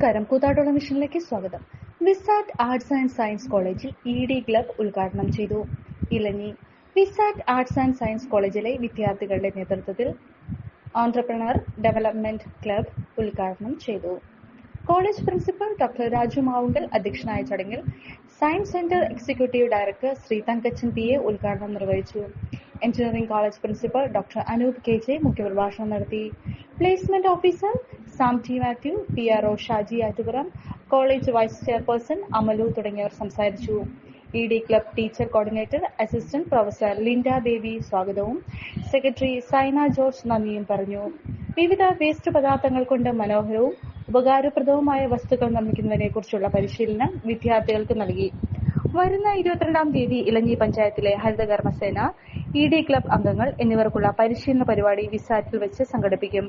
നമസ്കാരം. കൂത്താട്ടോളം മിഷനിലേക്ക് സ്വാഗതം. വിസാറ്റ് ആർട്സ് ആൻഡ് സയൻസ് കോളേജിൽ ഇ ഡി ക്ലബ് ഉദ്ഘാടനം ചെയ്തു. Elanji VISAT arts and science കോളേജിലെ വിദ്യാർത്ഥികളുടെ നേതൃത്വത്തിൽ ഓൺട്രപ്രണർ ഡെവലപ്മെന്റ് ക്ലബ് ഉദ്ഘാടനം ചെയ്തു. College principal doctor Raju Mavunkal അധ്യക്ഷനായ ചടങ്ങിൽ science centre executive director Shri Thankachan P A ഉദ്ഘാടനം നിർവഹിച്ചു. Engineering college principal doctor Anoop K J മുഖ്യപ്രഭാഷണം നടത്തി. Placement officer Sam T Mathew P R O Shaji Attupuram college vice chairperson Amalu തുടങ്ങിയവർ സംസാരിച്ചു. E D club teacher coordinator assistant professor Linda Devi സ്വാഗതവും. Secretary Saina George നന്ദിയും പറഞ്ഞു. വിവിധ waste പദാർത്ഥങ്ങൾ കൊണ്ട് മനോഹരവും ഉപകാരപ്രദവുമായ വസ്തുക്കൾ നിർമ്മിക്കുന്നതിനെ കുറിച്ചുള്ള പരിശീലനം വിദ്യാർത്ഥികൾക്ക് നൽകി. വരുന്ന ഇരുപത്തിരണ്ടാം തീയതി ഇലഞ്ഞി പഞ്ചായത്തിലെ ഹരിതകർമ്മസേന ഇ ഡി ക്ലബ് അംഗങ്ങൾ എന്നിവർക്കുള്ള പരിശീലന പരിപാടി വിസാറ്റിൽ വെച്ച് സംഘടിപ്പിക്കും.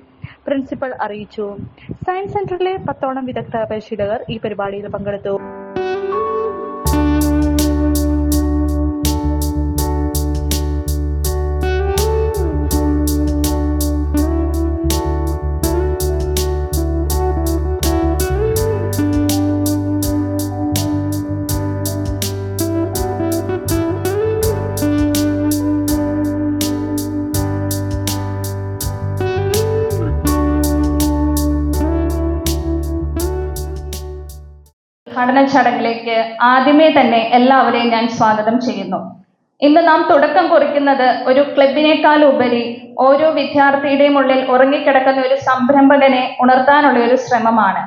പ്രിൻസിപ്പൽ അറിയിച്ചു. സയൻസ് സെന്ററിലെ പത്തോളം വിദഗ്ധ പരിശീലകർ ഈ പരിപാടിയിൽ പങ്കെടുത്തു. ഉദ്ഘാടന ചടങ്ങിലേക്ക് ആദ്യമേ തന്നെ എല്ലാവരെയും ഞാൻ സ്വാഗതം ചെയ്യുന്നു. ഇന്ന് നാം തുടക്കം കുറിക്കുന്നത് ഒരു ക്ലബിനേക്കാൾ ഉപരി ഓരോ വിദ്യാർത്ഥിയുടെയും ഉള്ളിൽ ഉറങ്ങിക്കിടക്കുന്ന ഒരു സംരംഭകനെ ഉണർത്താനുള്ള ഒരു ശ്രമമാണ്.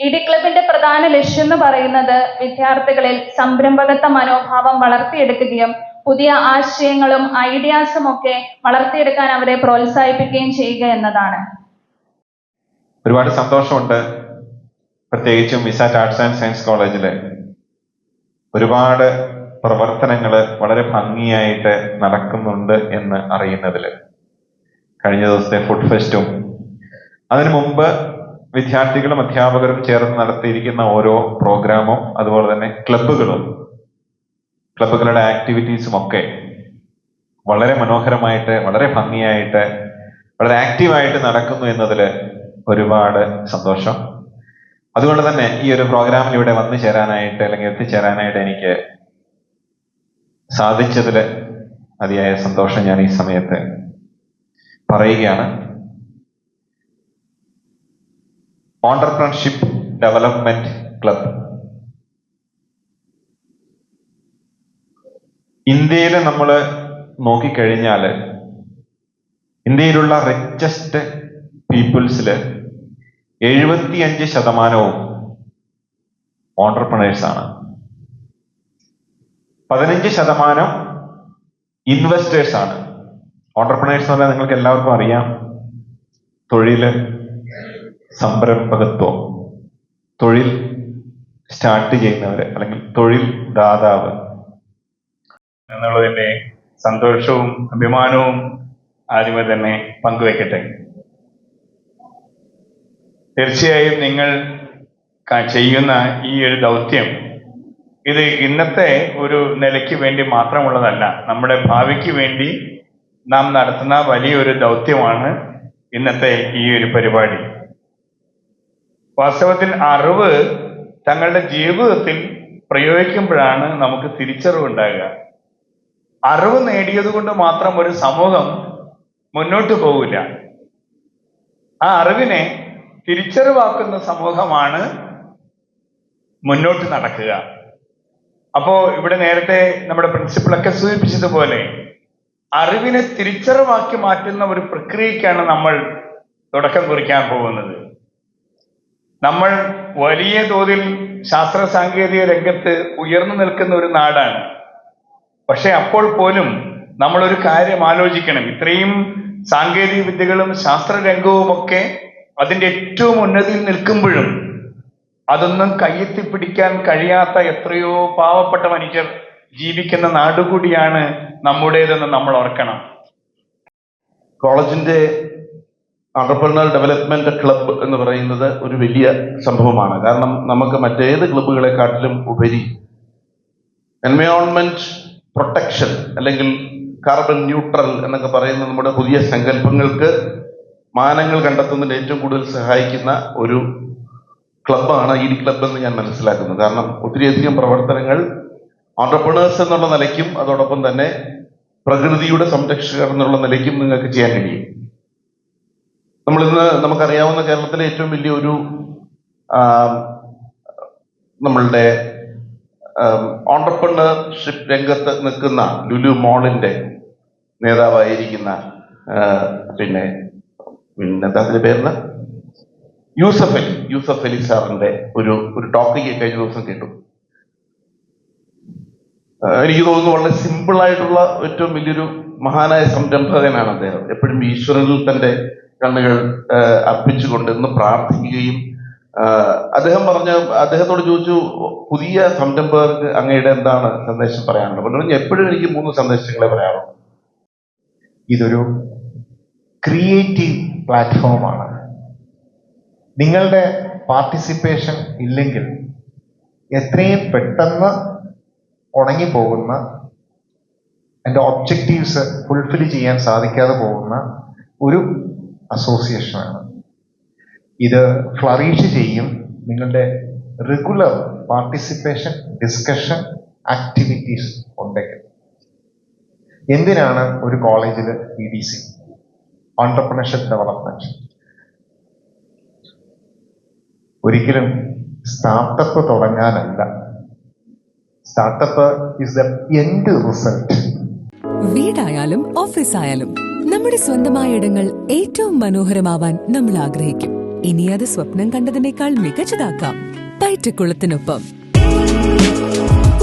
ഇ ഡി ക്ലബിന്റെ പ്രധാന ലക്ഷ്യം എന്ന് പറയുന്നത് വിദ്യാർത്ഥികളിൽ സംരംഭകത്വ മനോഭാവം വളർത്തിയെടുക്കുകയും പുതിയ ആശയങ്ങളും ഐഡിയാസും ഒക്കെ വളർത്തിയെടുക്കാൻ അവരെ പ്രോത്സാഹിപ്പിക്കുകയും ചെയ്യുക എന്നതാണ്. ഒരുപാട് സന്തോഷമുണ്ട്. പ്രത്യേകിച്ചും വിസാറ്റ് ആർട്സ് ആൻഡ് സയൻസ് കോളേജിൽ ഒരുപാട് പ്രവർത്തനങ്ങൾ വളരെ ഭംഗിയായിട്ട് നടക്കുന്നുണ്ട് എന്ന് അറിയുന്നതിൽ കഴിഞ്ഞ ദിവസത്തെ ഫുഡ് ഫെസ്റ്റും അതിനു മുമ്പ് വിദ്യാർത്ഥികളും അധ്യാപകരും ചേർന്ന് നടത്തിയിരിക്കുന്ന ഓരോ പ്രോഗ്രാമും അതുപോലെ തന്നെ ക്ലബുകളും ക്ലബുകളുടെ ആക്ടിവിറ്റീസും ഒക്കെ വളരെ മനോഹരമായിട്ട് വളരെ ഭംഗിയായിട്ട് വളരെ ആക്റ്റീവായിട്ട് നടക്കുന്നു എന്നതിൽ ഒരുപാട് സന്തോഷം. അതുകൊണ്ട് തന്നെ ഈ ഒരു പ്രോഗ്രാമിൽ ഇവിടെ വന്നു ചേരാനായിട്ട് അല്ലെങ്കിൽ എത്തിച്ചേരാനായിട്ട് എനിക്ക് സാധിച്ചതിൽ അതിയായ സന്തോഷം ഞാൻ ഈ സമയത്ത് പറയുകയാണ്. ഓണ്ടർപ്രണർഷിപ്പ് ഡെവലപ്മെന്റ് ക്ലബ് ഇന്ത്യയിൽ നമ്മൾ നോക്കിക്കഴിഞ്ഞാൽ ഇന്ത്യയിലുള്ള റിച്ചസ്റ്റ് പീപ്പിൾസിൽ എഴുപത്തിയഞ്ച് ശതമാനവും ഓണ്ടർപ്രണേഴ്സാണ് പതിനഞ്ച് ശതമാനം ഇൻവെസ്റ്റേഴ്സ് ആണ് ഓണ്ടർപ്രണേഴ്സ് എന്ന് പറഞ്ഞാൽ നിങ്ങൾക്ക് എല്ലാവർക്കും അറിയാം. തൊഴിൽ സംരംഭകത്വം. തൊഴിൽ സ്റ്റാർട്ട് ചെയ്യുന്നവർ അല്ലെങ്കിൽ തൊഴിൽ ദാതാവ്. എന്നുള്ളതിന്റെ സന്തോഷവും അഭിമാനവും ആദ്യമേ തന്നെ പങ്കുവെക്കട്ടെ. തീർച്ചയായും നിങ്ങൾ ചെയ്യുന്ന ഈ ഒരു ദൗത്യം ഇത് ഇന്നത്തെ ഒരു നിലയ്ക്ക് വേണ്ടി മാത്രമുള്ളതല്ല. നമ്മുടെ ഭാവിക്ക് വേണ്ടി നാം നടത്തുന്ന വലിയൊരു ദൗത്യമാണ് ഇന്നത്തെ ഈ ഒരു പരിപാടി. വാസ്തവത്തിൽ അറിവ് തങ്ങളുടെ ജീവിതത്തിൽ പ്രയോഗിക്കുമ്പോഴാണ് നമുക്ക് തിരിച്ചറിവുണ്ടാകുക അറിവ് നേടിയത് കൊണ്ട് മാത്രം ഒരു സമൂഹം മുന്നോട്ട് പോകില്ല ആ അറിവിനെ തിരിച്ചറിവാക്കുന്ന സമൂഹമാണ് മുന്നോട്ട് നടക്കുക. അപ്പോ ഇവിടെ നേരത്തെ നമ്മുടെ പ്രിൻസിപ്പളൊക്കെ സൂചിപ്പിച്ചതുപോലെ അറിവിനെ തിരിച്ചറിവാക്കി മാറ്റുന്ന ഒരു പ്രക്രിയക്കാണ് നമ്മൾ തുടക്കം കുറിക്കാൻ പോകുന്നത്. നമ്മൾ വലിയ തോതിൽ ശാസ്ത്ര സാങ്കേതിക രംഗത്ത് ഉയർന്നു നിൽക്കുന്ന ഒരു നാടാണ്. പക്ഷെ അപ്പോൾ പോലും നമ്മൾ ഒരു കാര്യം ആലോചിക്കണം. ഇത്രയും സാങ്കേതിക വിദ്യകളും ശാസ്ത്ര രംഗവും ഒക്കെ അതിന്റെ ഏറ്റവും ഉന്നതിയിൽ നിൽക്കുമ്പോഴും അതൊന്നും കയ്യെത്തി പിടിക്കാൻ കഴിയാത്ത എത്രയോ പാവപ്പെട്ട മനുഷ്യർ ജീവിക്കുന്ന നാടുകൂടിയാണ് നമ്മുടേതെന്ന് നമ്മൾ ഓർക്കണം. കോളേജിന്റെ അണ്ടർപ്രണർ ഡെവലപ്മെന്റ് ക്ലബ്ബ് എന്ന് പറയുന്നത് ഒരു വലിയ സംഭവമാണ്. കാരണം നമുക്ക് മറ്റേത് ക്ലബ്ബുകളെക്കാട്ടിലും ഉപരി എൻവയോൺമെന്റ് പ്രൊട്ടക്ഷൻ അല്ലെങ്കിൽ കാർബൺ ന്യൂട്രൽ എന്നൊക്കെ പറയുന്ന നമ്മുടെ പുതിയ സങ്കല്പങ്ങൾക്ക് മാനങ്ങൾ കണ്ടെത്തുന്നതിന് ഏറ്റവും കൂടുതൽ സഹായിക്കുന്ന ഒരു ക്ലബ്ബാണ് ഈ ക്ലബ് ക്ലബ്ബ് എന്ന് ഞാൻ മനസ്സിലാക്കുന്നത് കാരണം ഒത്തിരിയധികം പ്രവർത്തനങ്ങൾ ഓണ്ടർപ്രണേഴ്സ് എന്നുള്ള നിലയ്ക്കും അതോടൊപ്പം തന്നെ പ്രകൃതിയുടെ സംരക്ഷകർ എന്നുള്ള നിലയ്ക്കും നിങ്ങൾക്ക് ചെയ്യാൻ കഴിയും. നമ്മളിന്ന് നമുക്കറിയാവുന്ന കേരളത്തിലെ ഏറ്റവും വലിയ ഒരു നമ്മളുടെ ഓണ്ടർപ്രണർഷിപ്പ് രംഗത്ത് നിൽക്കുന്ന ലുലു മോളിന്റെ നേതാവായിരിക്കുന്ന പിന്നെ എന്താ അതിന്റെ പേരിന് യൂസഫ് അലി. യൂസഫ് അലി സാറിന്റെ ഒരു ഒരു ടോപ്പിക് കഴിഞ്ഞ ദിവസം കേട്ടു. എനിക്ക് തോന്നുന്നു വളരെ സിമ്പിൾ ആയിട്ടുള്ള ഏറ്റവും വലിയൊരു മഹാനായ സംരംഭകനാണ് അദ്ദേഹം. എപ്പോഴും ഈശ്വരനിൽ തന്റെ കണ്ണുകൾ അർപ്പിച്ചുകൊണ്ട് ഇന്ന് പ്രാർത്ഥിക്കുകയും അദ്ദേഹം പറഞ്ഞ അദ്ദേഹത്തോട് ചോദിച്ചു പുതിയ സംരംഭകർക്ക് അങ്ങയുടെ എന്താണ് സന്ദേശം പറയാനുള്ളത്? പറഞ്ഞു എപ്പോഴും എനിക്ക് മൂന്ന് സന്ദേശങ്ങളെ പറയാനുള്ളൂ ഇതൊരു ക്രിയേറ്റീവ് പ്ലാറ്റ്ഫോമാണ് നിങ്ങളുടെ പാർട്ടിസിപ്പേഷൻ ഇല്ലെങ്കിൽ എത്രയും പെട്ടെന്ന് ഉണങ്ങിപ്പോകുന്ന എന്റെ ഒബ്ജക്റ്റീവ്സ് ഫുൾഫിൽ ചെയ്യാൻ സാധിക്കാതെ പോകുന്ന ഒരു അസോസിയേഷനാണ് ഇത് ഫ്ലറീഷ് ചെയ്യും നിങ്ങളുടെ റെഗുലർ പാർട്ടിസിപ്പേഷൻ ഡിസ്കഷൻ ആക്ടിവിറ്റീസ് ഉണ്ടെങ്കിൽ. എന്തിനാണ് ഒരു കോളേജിൽ E D C entrepreneurship development ഒരിക്കലും startup തുടങ്ങാനല്ല. Startup is the end result വീടായാലും ഓഫീസായാലും നമ്മുടെ സ്വന്തമായ ഇടങ്ങൾ ഏറ്റവും മനോഹരമാവാൻ നമ്മൾ ആഗ്രഹിക്കും. ഇനി അത് സ്വപ്നം കണ്ടതിനേക്കാൾ മികച്ചതാക്കാം. പയറ്റക്കുളത്തിനൊപ്പം